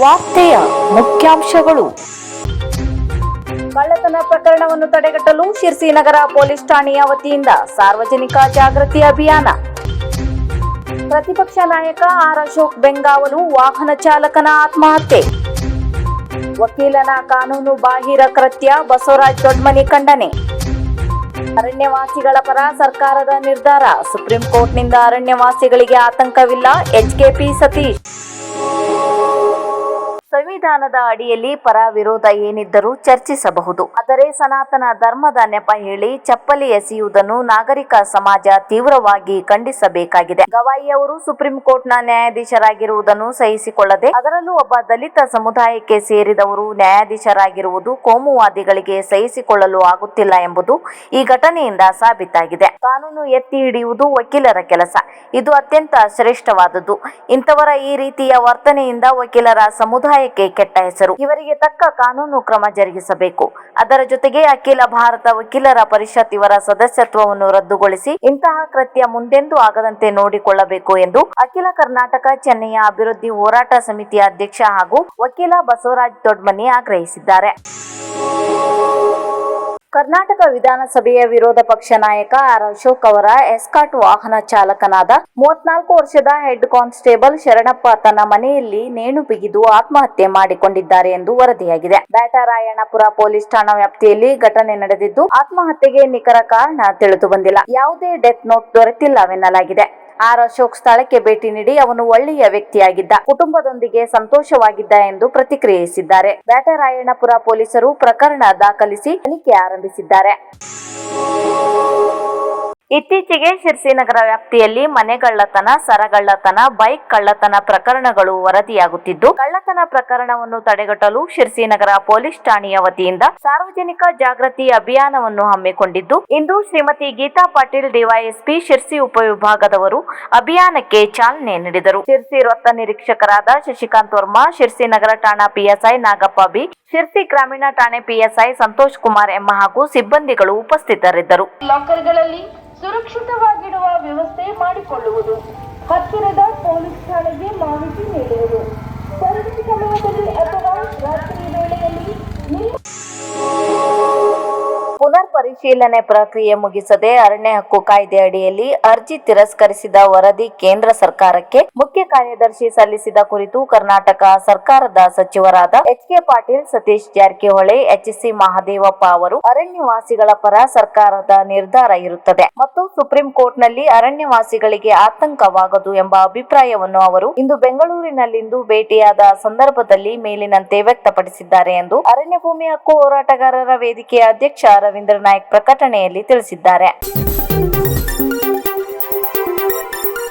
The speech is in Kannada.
ವಾರ್ತೆಯ ಮುಖ್ಯಾಂಶಗಳು. ಕಳ್ಳತನ ಪ್ರಕರಣವನ್ನು ತಡೆಗಟ್ಟಲು ಶಿರ್ಸಿ ನಗರ ಪೊಲೀಸ್ ಠಾಣೆಯ ವತಿಯಿಂದ ಸಾರ್ವಜನಿಕ ಜಾಗೃತಿ ಅಭಿಯಾನ. ಪ್ರತಿಪಕ್ಷ ನಾಯಕ ಆರ್ ಅಶೋಕ್ ಬೆಂಗಾವಲು ವಾಹನ ಚಾಲಕನ ಆತ್ಮಹತ್ಯೆ. ವಕೀಲನ ಕಾನೂನು ಬಾಹಿರ ಕೃತ್ಯ, ಬಸವರಾಜ್ ದೊಡ್ಮನಿ ಖಂಡನೆ. ಅರಣ್ಯವಾಸಿಗಳ ಪರ ಸರ್ಕಾರದ ನಿರ್ಧಾರ. ಸುಪ್ರೀಂ ಕೋರ್ಟ್ನಿಂದ ಅರಣ್ಯವಾಸಿಗಳಿಗೆ ಆತಂಕವಿಲ್ಲ ಎಚ್ಕೆಪಿ ಸತೀಶ್. ಸಂವಿಧಾನದ ಅಡಿಯಲ್ಲಿ ಪರ ವಿರೋಧ ಏನಿದ್ದರೂ ಚರ್ಚಿಸಬಹುದು. ಆದರೆ ಸನಾತನ ಧರ್ಮದ ನೆಪ ಹೇಳಿ ಚಪ್ಪಲಿ ಎಸೆಯುವುದನ್ನು ನಾಗರಿಕ ಸಮಾಜ ತೀವ್ರವಾಗಿ ಖಂಡಿಸಬೇಕಾಗಿದೆ. ಗವಾಯಿ ಅವರು ಸುಪ್ರೀಂ ಕೋರ್ಟ್ನ ನ್ಯಾಯಾಧೀಶರಾಗಿರುವುದನ್ನು ಸಹಿಸಿಕೊಳ್ಳದೆ, ಅದರಲ್ಲೂ ಒಬ್ಬ ದಲಿತ ಸಮುದಾಯಕ್ಕೆ ಸೇರಿದವರು ನ್ಯಾಯಾಧೀಶರಾಗಿರುವುದು ಕೋಮುವಾದಿಗಳಿಗೆ ಸಹಿಸಿಕೊಳ್ಳಲು ಆಗುತ್ತಿಲ್ಲ ಎಂಬುದು ಈ ಘಟನೆಯಿಂದ ಸಾಬೀತಾಗಿದೆ. ಕಾನೂನು ಎತ್ತಿ ಹಿಡಿಯುವುದು ವಕೀಲರ ಕೆಲಸ. ಇದು ಅತ್ಯಂತ ಶ್ರೇಷ್ಠವಾದದ್ದು. ಇಂಥವರ ಈ ರೀತಿಯ ವರ್ತನೆಯಿಂದ ವಕೀಲರ ಸಮುದಾಯಕ್ಕೆ ಕೆಟ್ಟ ಹೆಸರು? ಇವರಿಗೆ ತಕ್ಕ ಕಾನೂನು ಕ್ರಮ ಜರುಗಿಸಬೇಕು. ಅದರ ಜೊತೆಗೆ ಅಖಿಲ ಭಾರತ ವಕೀಲರ ಪರಿಷತ್ ಇವರ ಸದಸ್ಯತ್ವವನ್ನು ರದ್ದುಗೊಳಿಸಿ ಇಂತಹ ಕೃತ್ಯ ಮುಂದೆಂದೂ ಆಗದಂತೆ ನೋಡಿಕೊಳ್ಳಬೇಕು ಎಂದು ಅಖಿಲ ಕರ್ನಾಟಕ ಚೆನ್ನೈಯ ಅಭಿವೃದ್ಧಿ ಹೋರಾಟ ಸಮಿತಿಯ ಅಧ್ಯಕ್ಷ ಹಾಗೂ ವಕೀಲ ಬಸವರಾಜ್ ದೊಡ್ಮನಿ ಆಗ್ರಹಿಸಿದ್ದಾರೆ. ಕರ್ನಾಟಕ ವಿಧಾನಸಭೆಯ ವಿರೋಧ ಪಕ್ಷ ನಾಯಕ ಆರ್ ಅಶೋಕ್ ಅವರ ಎಸ್ಕಾಟ್ ವಾಹನ ಚಾಲಕನಾದ ಮೂವತ್ನಾಲ್ಕು ವರ್ಷದ ಹೆಡ್ ಕಾನ್ಸ್ಟೇಬಲ್ ಶರಣಪ್ಪ ತನ್ನ ಮನೆಯಲ್ಲಿ ನೇಣು ಬಿಗಿದು ಆತ್ಮಹತ್ಯೆ ಮಾಡಿಕೊಂಡಿದ್ದಾರೆ ಎಂದು ವರದಿಯಾಗಿದೆ. ಬ್ಯಾಟರಾಯಣಪುರ ಪೊಲೀಸ್ ಠಾಣಾ ವ್ಯಾಪ್ತಿಯಲ್ಲಿ ಘಟನೆ ನಡೆದಿದ್ದು ಆತ್ಮಹತ್ಯೆಗೆ ನಿಖರ ಕಾರಣ ತಿಳಿದು ಬಂದಿಲ್ಲ. ಯಾವುದೇ ಡೆತ್ ನೋಟ್ ದೊರೆತಿಲ್ಲವೆನ್ನಲಾಗಿದೆ. ಆರ್ ಅಶೋಕ್ ಸ್ಥಳಕ್ಕೆ ಭೇಟಿ ನೀಡಿ ಅವನು ಒಳ್ಳೆಯ ವ್ಯಕ್ತಿಯಾಗಿದ್ದ. ಕುಟುಂಬದೊಂದಿಗೆ ಸಂತೋಷವಾಗಿದ್ದ ಎಂದು ಪ್ರತಿಕ್ರಿಯಿಸಿದ್ದಾರೆ. ಬ್ಯಾಟರಾಯಣಪುರ ಪೊಲೀಸರು ಪ್ರಕರಣ ದಾಖಲಿಸಿ ತನಿಖೆ ಆರಂಭಿಸಿದ್ದಾರೆ. ಇತ್ತೀಚೆಗೆ ಶಿರ್ಸಿ ನಗರ ವ್ಯಾಪ್ತಿಯಲ್ಲಿ ಮನೆಗಳ್ಳತನ, ಸರಗಳ್ಳತನ, ಬೈಕ್ ಕಳ್ಳತನ ಪ್ರಕರಣಗಳು ವರದಿಯಾಗುತ್ತಿದ್ದು, ಕಳ್ಳತನ ಪ್ರಕರಣವನ್ನು ತಡೆಗಟ್ಟಲು ಶಿರ್ಸಿನಗರ ಪೊಲೀಸ್ ಠಾಣೆಯ ವತಿಯಿಂದ ಸಾರ್ವಜನಿಕ ಜಾಗೃತಿ ಅಭಿಯಾನವನ್ನು ಹಮ್ಮಿಕೊಂಡಿದ್ದು, ಇಂದು ಶ್ರೀಮತಿ ಗೀತಾ ಪಾಟೀಲ್ ಡಿವೈಎಸ್ಪಿ ಶಿರ್ಸಿ ಉಪವಿಭಾಗದವರು ಅಭಿಯಾನಕ್ಕೆ ಚಾಲನೆ ನೀಡಿದರು. ಶಿರ್ಸಿ ವೃತ್ತ ನಿರೀಕ್ಷಕರಾದ ಶಶಿಕಾಂತ್ ವರ್ಮಾ ಶಿರ್ಸಿ ನಗರ ಠಾಣಾ ಪಿಎಸ್ಐ ನಾಗಪ್ಪ ಬಿ ಶಿರ್ಸಿ ಗ್ರಾಮೀಣ ಠಾಣೆ ಪಿಎಸ್ಐ ಸಂತೋಷ್ ಕುಮಾರ್ ಎಂ ಹಾಗೂ ಸಿಬ್ಬಂದಿಗಳು ಉಪಸ್ಥಿತರಿದ್ದರು. ಸುರಕ್ಷಿತವಾಗಿಡುವ ವ್ಯವಸ್ಥೆ ಮಾಡಿಕೊಳ್ಳುವುದು. ಹತ್ತಿರದ ಪೊಲೀಸ್ ಠಾಣೆಗೆ ಮಾಹಿತಿ ಪುನರ್ ಪರಿಶೀಲನೆ ಪ್ರಕ್ರಿಯೆ ಮುಗಿಸದೆ ಅರಣ್ಯ ಹಕ್ಕು ಕಾಯ್ದೆ ಅಡಿಯಲ್ಲಿ ಅರ್ಜಿ ತಿರಸ್ಕರಿಸಿದ ವರದಿ ಕೇಂದ್ರ ಸರ್ಕಾರಕ್ಕೆ ಮುಖ್ಯ ಕಾರ್ಯದರ್ಶಿ ಸಲ್ಲಿಸಿದ ಕುರಿತು ಕರ್ನಾಟಕ ಸರ್ಕಾರದ ಸಚಿವರಾದ H K Patil, Satish Jarkiholi, H C Mahadevappa ಅವರು ಅರಣ್ಯವಾಸಿಗಳ ಪರ ಸರ್ಕಾರದ ನಿರ್ಧಾರ ಇರುತ್ತದೆ ಮತ್ತು ಸುಪ್ರೀಂ ಕೋರ್ಟ್ನಲ್ಲಿ ಅರಣ್ಯವಾಸಿಗಳಿಗೆ ಆತಂಕವಾಗದು ಎಂಬ ಅಭಿಪ್ರಾಯವನ್ನು ಅವರು ಇಂದು ಬೆಂಗಳೂರಿನಲ್ಲಿಂದು ಭೇಟಿಯಾದ ಸಂದರ್ಭದಲ್ಲಿ ಮೇಲಿನಂತೆ ವ್ಯಕ್ತಪಡಿಸಿದ್ದಾರೆ ಎಂದು ಅರಣ್ಯ ಭೂಮಿ ಹಕ್ಕು ಹೋರಾಟಗಾರರ ವೇದಿಕೆಯ ಅಧ್ಯಕ್ಷ ರವೀಂದ್ರ ನಾಯ್ಕ್ ಪ್ರಕಟಣೆಯಲ್ಲಿ ತಿಳಿಸಿದ್ದಾರೆ.